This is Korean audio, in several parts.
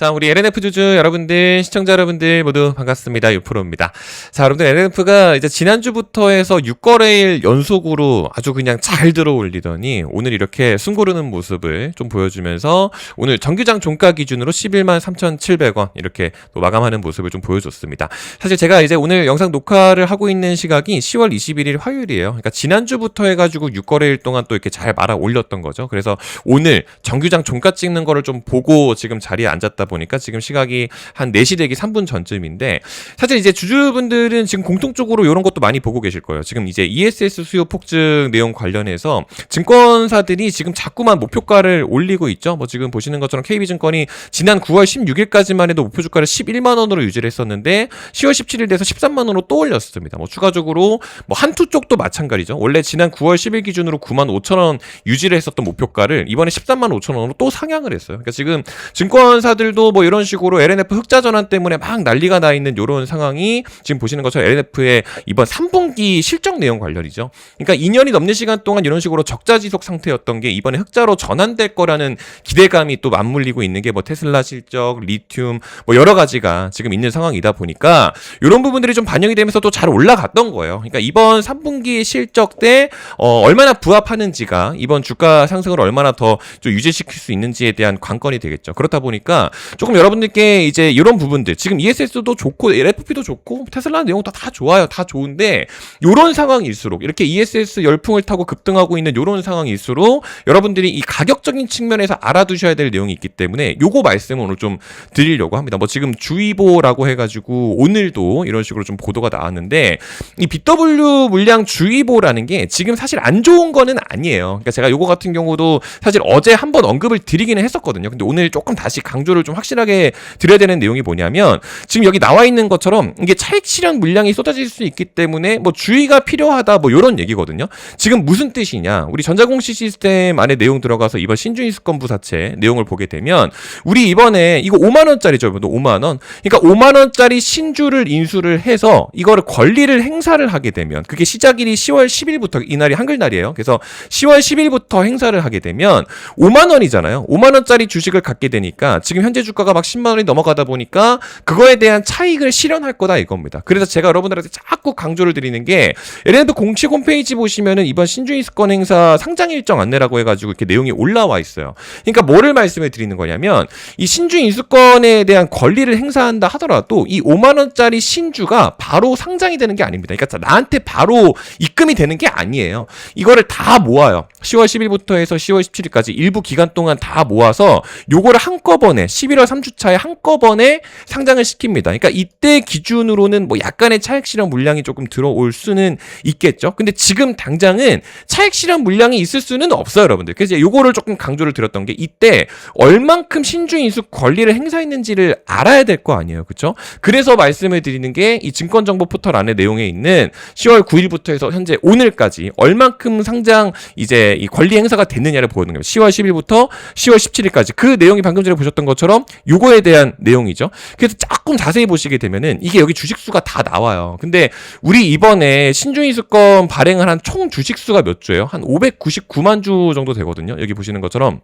자, 우리 LNF 주주 여러분들, 시청자 여러분들 모두 반갑습니다. 유프로입니다. 자, 여러분들 LNF가 이제 지난주부터 해서 6거래일 연속으로 아주 그냥 잘 들어올리더니 오늘 이렇게 숨 고르는 모습을 좀 보여주면서 오늘 정규장 종가 기준으로 11만 3,700원 이렇게 또 마감하는 모습을 좀 보여줬습니다. 사실 제가 이제 오늘 영상 녹화를 하고 있는 시각이 10월 21일 화요일이에요. 그러니까 지난주부터 해가지고 6거래일 동안 또 이렇게 잘 말아 올렸던 거죠. 그래서 오늘 정규장 종가 찍는 거를 좀 보고 지금 자리에 앉았다 보니까 지금 시각이 한 4시 되기 3분 전쯤인데 사실 이제 주주분들은 지금 공통적으로 이런 것도 많이 보고 계실 거예요. 지금 이제 ESS 수요 폭증 내용 관련해서 증권사들이 지금 자꾸만 목표가를 올리고 있죠. 뭐 지금 보시는 것처럼 KB증권이 지난 9월 16일까지만 해도 목표 주가를 11만 원으로 유지를 했었는데 10월 17일 돼서 13만 원으로 또 올렸습니다. 뭐 추가적으로 뭐 한투 쪽도 마찬가지죠. 원래 지난 9월 10일 기준으로 9만 5천 원 유지를 했었던 목표가를 이번에 13만 5천 원으로 또 상향을 했어요. 그러니까 지금 증권사들도 뭐 이런 식으로 LNF 흑자 전환 때문에 막 난리가 나 있는 이런 상황이 지금 보시는 것처럼 LNF의 이번 3분기 실적 내용 관련이죠. 그러니까 2년이 넘는 시간 동안 이런 식으로 적자 지속 상태였던 게 이번에 흑자로 전환될 거라는 기대감이 또 맞물리고 있는 게 뭐 테슬라 실적, 리튬 뭐 여러 가지가 지금 있는 상황이다 보니까 이런 부분들이 좀 반영이 되면서 또 잘 올라갔던 거예요. 그러니까 이번 3분기 실적 때 어, 얼마나 부합하는지가 이번 주가 상승을 얼마나 더좀 유지시킬 수 있는지에 대한 관건이 되겠죠. 그렇다 보니까 조금 여러분들께 이제 이런 부분들 지금 ESS도 좋고 LFP도 좋고 테슬라 내용 다, 다 좋아요. 다 좋은데 요런 상황일수록 이렇게 ESS 열풍을 타고 급등하고 있는 요런 상황일수록 여러분들이 이 가격적인 측면에서 알아두셔야 될 내용이 있기 때문에 요거 말씀을 오늘 좀 드리려고 합니다. 뭐 지금 주의보라고 해가지고 오늘도 이런 식으로 좀 보도가 나왔는데 이 BW 물량 주의보라는 게 지금 사실 안 좋은 거는 아니에요. 그러니까 제가 요거 같은 경우도 사실 어제 한번 언급을 드리기는 했었거든요. 근데 오늘 조금 다시 강조를 좀 확실하게 드려야 되는 내용이 뭐냐면 지금 여기 나와 있는 것처럼 이게 차익 실현 물량이 쏟아질 수 있기 때문에 뭐 주의가 필요하다 뭐 이런 얘기거든요. 지금 무슨 뜻이냐? 우리 전자공시 시스템 안에 내용 들어가서 이번 신주인수권 부사채 내용을 보게 되면 우리 이번에 이거 5만 원짜리죠, 여러분 5만 원. 그러니까 5만 원짜리 신주를 인수를 해서 이거를 권리를 행사를 하게 되면 그게 시작일이 10월 10일부터 이날이 한글날이에요. 그래서 10월 10일부터 행사를 하게 되면 5만 원이잖아요. 5만 원짜리 주식을 갖게 되니까 지금 현재 주가가 막 10만 원이 넘어가다 보니까 그거에 대한 차익을 실현할 거다 이겁니다. 그래서 제가 여러분들한테 자꾸 강조를 드리는 게 LNF 공식 홈페이지 보시면은 이번 신주인수권 행사 상장 일정 안내라고 해가지고 이렇게 내용이 올라와 있어요. 그러니까 뭐를 말씀을 드리는 거냐면 이 신주인수권에 대한 권리를 행사한다 하더라도 이 5만 원짜리 신주가 바로 상장이 되는 게 아닙니다. 그러니까 나한테 바로 입금이 되는 게 아니에요. 이거를 다 모아요. 10월 10일부터 해서 10월 17일까지 일부 기간 동안 다 모아서 요거를 한꺼번에 11월 3주차에 한꺼번에 상장을 시킵니다. 그러니까 이때 기준으로는 뭐 약간의 차익 실현 물량이 조금 들어올 수는 있겠죠. 근데 지금 당장은 차익 실현 물량이 있을 수는 없어요, 여러분들. 그래서 요거를 조금 강조를 드렸던 게 이때 얼만큼 신주 인수 권리를 행사했는지를 알아야 될 거 아니에요. 그렇죠? 그래서 말씀을 드리는 게 이 증권 정보 포털 안에 내용에 있는 10월 9일부터 해서 현재 오늘까지 얼만큼 상장 이제 이 권리 행사가 됐느냐를 보여주는 거예요. 10월 10일부터 10월 17일까지 그 내용이 방금 전에 보셨던 것처럼 요거에 대한 내용이죠. 그래서 조금 자세히 보시게 되면은 이게 여기 주식 수가 다 나와요. 근데 우리 이번에 신중인수권 발행을 한 총 주식 수가 몇 주예요? 한 599만 주 정도 되거든요. 여기 보시는 것처럼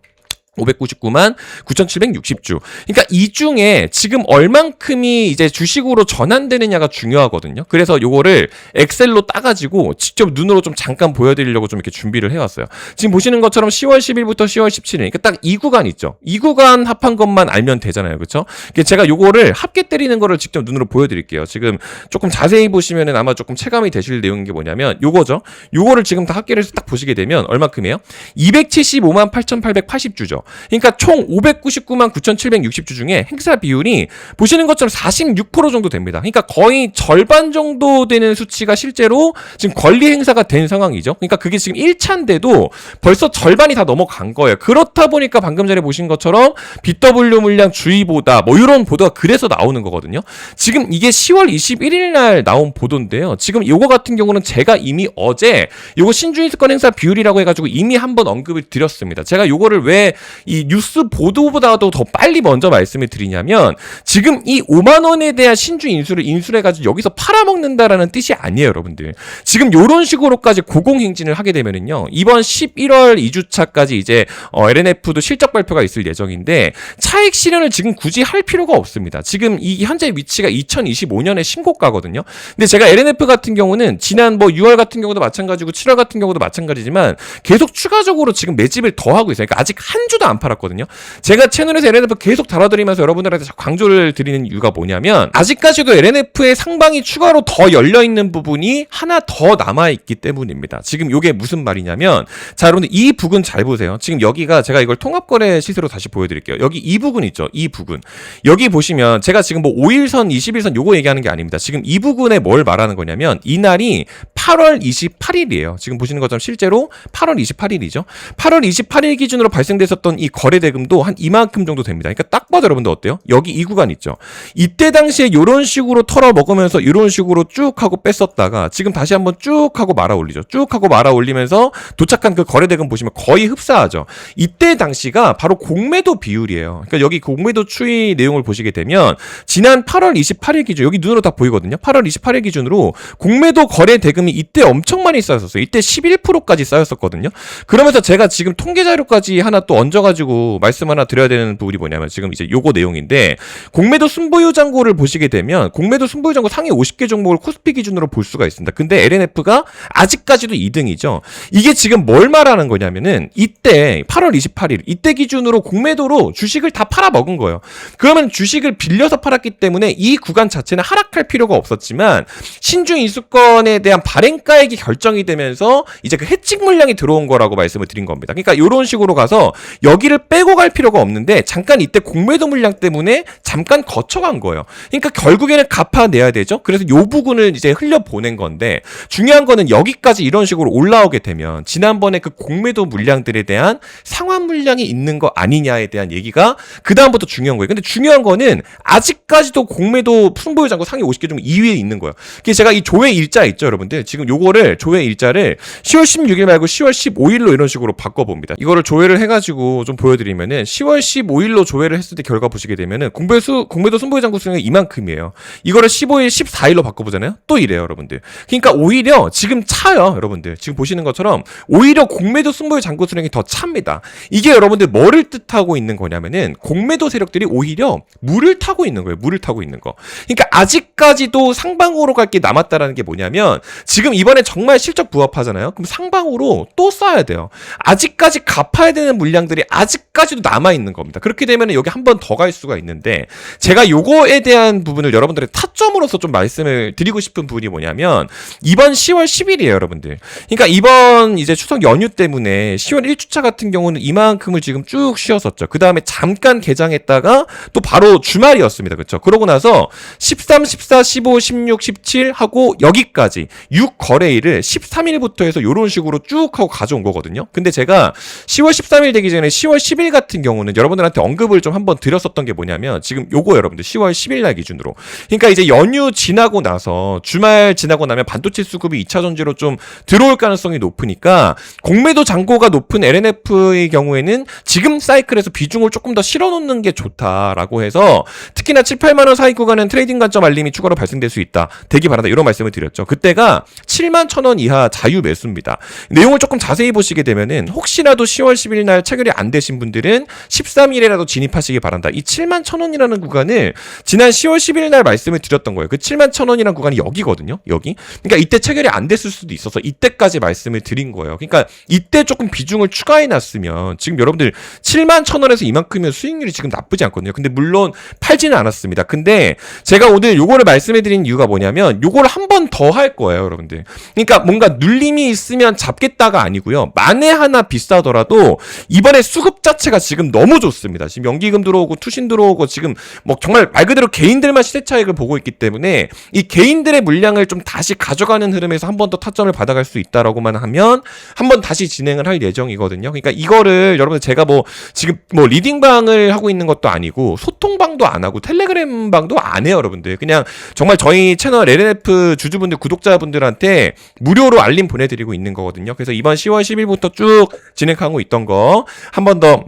599만 9,760주. 그러니까 이 중에 지금 얼만큼이 이제 주식으로 전환되느냐가 중요하거든요. 그래서 요거를 엑셀로 따가지고 직접 눈으로 좀 잠깐 보여드리려고 좀 이렇게 준비를 해왔어요. 지금 보시는 것처럼 10월 10일부터 10월 17일. 그러니까 딱 이 구간 있죠. 이 구간 합한 것만 알면 되잖아요. 그쵸? 제가 요거를 합계 때리는 거를 직접 눈으로 보여드릴게요. 지금 조금 자세히 보시면은 아마 조금 체감이 되실 내용인 게 뭐냐면 요거죠. 요거를 지금 다 합계를 딱 보시게 되면 얼마큼이에요? 275만 8,880주죠. 그러니까 총 599만 9,760주 중에 행사 비율이 보시는 것처럼 46% 정도 됩니다. 그러니까 거의 절반 정도 되는 수치가 실제로 지금 권리 행사가 된 상황이죠. 그러니까 그게 지금 1차인데도 벌써 절반이 다 넘어간 거예요. 그렇다 보니까 방금 전에 보신 것처럼 BW 물량 주의보다 뭐 이런 보도가 그래서 나오는 거거든요. 지금 이게 10월 21일 날 나온 보도인데요. 지금 요거 같은 경우는 제가 이미 어제 요거 신주인수권 행사 비율이라고 해가지고 이미 한번 언급을 드렸습니다. 제가 요거를 왜이 뉴스 보도보다도 더 빨리 먼저 말씀을 드리냐면 지금 이 5만 원에 대한 신주 인수를 인수해 가지고 여기서 팔아먹는다라는 뜻이 아니에요, 여러분들. 지금 요런 식으로까지 고공행진을 하게 되면은요. 이번 11월 2주차까지 이제 어, LNF도 실적 발표가 있을 예정인데 차익 실현을 지금 굳이 할 필요가 없습니다. 지금 이 현재 위치가 2025년의 신고가거든요. 근데 제가 LNF 같은 경우는 지난 뭐 6월 같은 경우도 마찬가지고 7월 같은 경우도 마찬가지지만 계속 추가적으로 지금 매집을 더 하고 있어요. 그러니까 아직 한주 도 안 팔았거든요. 제가 채널에서 LNF 계속 다뤄드리면서 여러분들한테 강조를 드리는 이유가 뭐냐면 아직까지도 LNF의 상방이 추가로 더 열려 있는 부분이 하나 더 남아 있기 때문입니다. 지금 이게 무슨 말이냐면 자 여러분들 이 부분 잘 보세요. 지금 여기가 제가 이걸 통합거래 시세로 다시 보여드릴게요. 여기 이 부분 있죠. 이 부분 여기 보시면 제가 지금 뭐 5일선, 20일선 요거 얘기하는 게 아닙니다. 지금 이 부분에 뭘 말하는 거냐면 이날이 8월 28일이에요. 지금 보시는 것처럼 실제로 8월 28일이죠. 8월 28일 기준으로 발생됐었던 이 거래 대금도 한 이만큼 정도 됩니다. 그러니까 딱 봐도 여러분들 어때요? 여기 이 구간 있죠. 이때 당시에 이런 식으로 털어 먹으면서 이런 식으로 쭉 하고 뺐었다가 지금 다시 한번 쭉 하고 말아 올리죠. 쭉 하고 말아 올리면서 도착한 그 거래 대금 보시면 거의 흡사하죠. 이때 당시가 바로 공매도 비율이에요. 그러니까 여기 공매도 추이 내용을 보시게 되면 지난 8월 28일 기준 여기 눈으로 다 보이거든요. 8월 28일 기준으로 공매도 거래 대금이 이때 엄청 많이 쌓였었어요. 이때 11%까지 쌓였었거든요. 그러면서 제가 지금 통계 자료까지 하나 또 얹어가지고 말씀 하나 드려야 되는 부분이 뭐냐면 지금 이제 요거 내용인데 공매도 순보유 잔고를 보시게 되면 공매도 순보유 잔고 상위 50개 종목을 코스피 기준으로 볼 수가 있습니다. 근데 LNF가 아직까지도 2등이죠. 이게 지금 뭘 말하는 거냐면은 이때 8월 28일 이때 기준으로 공매도로 주식을 다 팔아 먹은 거예요. 그러면 주식을 빌려서 팔았기 때문에 이 구간 자체는 하락할 필요가 없었지만 신중 인수권에 대한 발행가액이 결정이 되면서 이제 그 해칭 물량이 들어온 거라고 말씀을 드린 겁니다. 그러니까 이런 식으로 가서 여기를 빼고 갈 필요가 없는데 잠깐 이때 공매도 물량 때문에 잠깐 거쳐간 거예요. 그러니까 결국에는 갚아내야 되죠. 그래서 요 부분을 이제 흘려 보낸 건데 중요한 거는 여기까지 이런 식으로 올라오게 되면 지난번에 그 공매도 물량들에 대한 상환 물량이 있는 거 아니냐에 대한 얘기가 그 다음부터 중요한 거예요. 근데 중요한 거는 아직까지도 공매도 승부유 잔고 상위 50개 중 2위에 있는 거예요. 그래서 제가 이 조회 일자 있죠, 여러분들. 지금 요거를 조회 일자를 10월 16일 말고 10월 15일로 이런 식으로 바꿔 봅니다. 이거를 조회를 해가지고 좀 보여드리면은 10월 15일로 조회를 했을 때 결과 보시게 되면은 공매수 공매도 승부유 잔고 수량이 이만큼이에요. 이거를 15일, 14일로 바꿔보잖아요. 또 이래요, 여러분들. 그러니까 오히려 지금 차요, 여러분들. 지금 보시는 것처럼 오히려 공매도 승부유 잔고 수량이 더 찹니다. 이게 여러분들 뭐를 뜻하고 있는 거냐면은 공매도 세력들이 오히려 물을 타고 있는 거예요. 물을 타고 있는 거. 그러니까 아직까지도 상방으로 갈 게 남았다라는 게 뭐냐면 지금 이번에 정말 실적 부합하잖아요. 그럼 상방으로 또 써야 돼요. 아직까지 갚아야 되는 물량들이 아직까지도 남아 있는 겁니다. 그렇게 되면 여기 한 번 더 갈 수가 있는데 제가 요거에 대한 부분을 여러분들의 타점으로서 좀 말씀을 드리고 싶은 부분이 뭐냐면 이번 10월 10일이에요, 여러분들. 그러니까 이번 이제 추석 연휴 때문에 10월 1주차 같은 경우는 이만큼을 지금 쭉 쉬었었죠. 그 다음에 잠깐 개장했다가 또 바로 주말이었습니다. 그렇죠? 그러고 나서 13, 14, 15, 16, 17 하고 여기까지 6 거래일을 13일부터 해서 이런 식으로 쭉 하고 가져온 거거든요. 근데 제가 10월 13일 되기 전에 10월 10일 같은 경우는 여러분들한테 언급을 좀 한번 드렸었던 게 뭐냐면 지금 요거 여러분들 10월 10일 날 기준으로 그러니까 이제 연휴 지나고 나서 주말 지나고 나면 반도체 수급이 2차 전지로 좀 들어올 가능성이 높으니까 공매도 잔고가 높은 LNF의 경우에는 지금 사이클에서 비중을 조금 더 실어 놓는 게 좋다라고 해서 특히나 7, 8만 원 사이 구간은 트레이딩 관점 알림이 추가로 발생될 수 있다. 되기 바란다. 이런 말씀을 드렸죠. 그때가 7만 1천 원 이하 자유 매수입니다. 내용을 조금 자세히 보시게 되면은 혹시라도 10월 10일 날 체결이 안 되신 분들은 13일에라도 진입하시기 바란다. 이 7만 1천 원이라는 구간을 지난 10월 10일 날 말씀을 드렸던 거예요. 그 7만 1천 원이라는 구간이 여기거든요. 여기. 그러니까 이때 체결이 안 됐을 수도 있어서 이때까지 말씀을 드린 거예요. 그러니까 이때 조금 비중을 추가해 놨으면 지금 여러분들 7만 1천 원에서 이만큼이면 수익률이 지금 나쁘지 않거든요. 근데 물론 팔지는 않았습니다. 근데 제가 오늘 요거를 말씀해 드린 이유가 뭐냐면 요거를 한 번 더 할 거예요, 여러분들. 그러니까 뭔가 눌림이 있으면 잡겠다가 아니고요. 만에 하나 비싸더라도 이번에 수급 자체가 지금 너무 좋습니다. 지금 연기금 들어오고 투신 들어오고 지금 뭐 정말 말 그대로 개인들만 시세 차익을 보고 있기 때문에 이 개인들의 물량을 좀 다시 가져가는 흐름에서 한 번 더 타점을 받아갈 수 있다라고만 하면 한 번 다시 진행을 할 예정이거든요. 그러니까 이거를 여러분들 제가 뭐 지금 뭐 리딩방을 하고 있는 것도 아니고 소통방도 안 하고 텔레그램 방도 안 해요, 여러분들. 그냥 정말 저희 채널 LNF 주주분들 구독자분들한테 무료로 알림 보내드리고 있는 거거든요. 그래서 이번 10월 10일부터 쭉 진행하고 있던 거한 번 더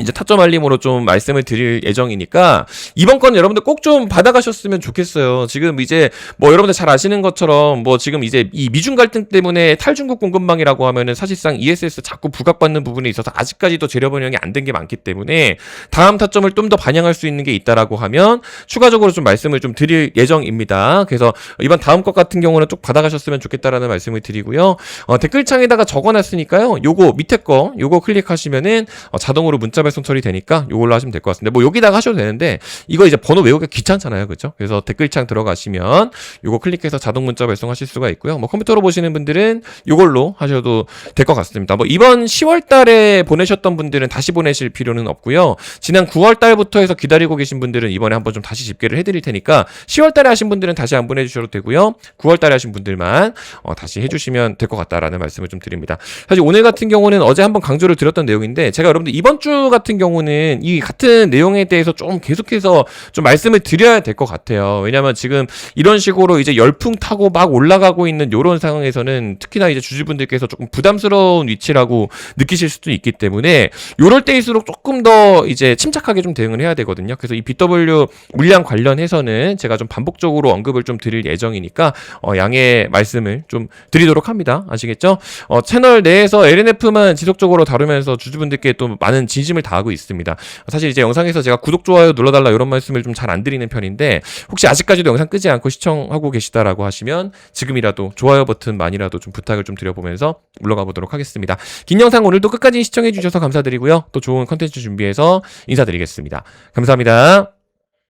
이제 타점 알림으로 좀 말씀을 드릴 예정이니까 이번 건 여러분들 꼭 좀 받아가셨으면 좋겠어요. 지금 이제 뭐 여러분들 잘 아시는 것처럼 뭐 지금 이제 이 미중 갈등 때문에 탈중국 공급망이라고 하면은 사실상 ESS 자꾸 부각받는 부분이 있어서 아직까지도 재료 번영이 안 된 게 많기 때문에 다음 타점을 좀 더 반영할 수 있는 게 있다라고 하면 추가적으로 좀 말씀을 좀 드릴 예정입니다. 그래서 이번 다음 것 같은 경우는 쭉 받아가셨으면 좋겠다라는 말씀을 드리고요. 어, 댓글창에다가 적어놨으니까요. 요거 밑에 거 요거 클릭하시면은 어, 자동으로 문자 발송 처리되니까 요걸로 하시면 될 것 같습니다. 뭐 여기다가 하셔도 되는데 이거 이제 번호 외우기가 귀찮잖아요. 그죠? 그래서 댓글창 들어가시면 요거 클릭해서 자동 문자 발송하실 수가 있고요. 뭐 컴퓨터로 보시는 분들은 요걸로 하셔도 될 것 같습니다. 뭐 이번 10월 달에 보내셨던 분들은 다시 보내실 필요는 없고요. 지난 9월 달부터 해서 기다리고 계신 분들은 이번에 한번 좀 다시 집계를 해 드릴 테니까 10월 달에 하신 분들은 다시 안 보내 주셔도 되고요. 9월 달에 하신 분들만 어, 다시 해 주시면 될 것 같다라는 말씀을 좀 드립니다. 사실 오늘 같은 경우는 어제 한번 강조를 드렸던 내용인데 제가 여러분들 이번 주 같은 경우는 이 같은 내용에 대해서 좀 계속해서 좀 말씀을 드려야 될 것 같아요. 왜냐하면 지금 이런 식으로 이제 열풍 타고 막 올라가고 있는 이런 상황에서는 특히나 이제 주주분들께서 조금 부담스러운 위치라고 느끼실 수도 있기 때문에 요럴 때일수록 조금 더 이제 침착하게 좀 대응을 해야 되거든요. 그래서 이 BW 물량 관련해서는 제가 좀 반복적으로 언급을 좀 드릴 예정이니까 어, 양해 말씀을 좀 드리도록 합니다. 아시겠죠? 어, 채널 내에서 LNF만 지속적으로 다루면서 주주분들께 또 많은 진심을 다하고 있습니다. 사실 이제 영상에서 제가 구독, 좋아요 눌러달라 이런 말씀을 좀 잘 안 드리는 편인데 혹시 아직까지도 영상 끄지 않고 시청하고 계시다라고 하시면 지금이라도 좋아요 버튼만이라도 좀 부탁을 좀 드려보면서 물러가 보도록 하겠습니다. 긴 영상 오늘도 끝까지 시청해 주셔서 감사드리고요. 또 좋은 컨텐츠 준비해서 인사드리겠습니다. 감사합니다.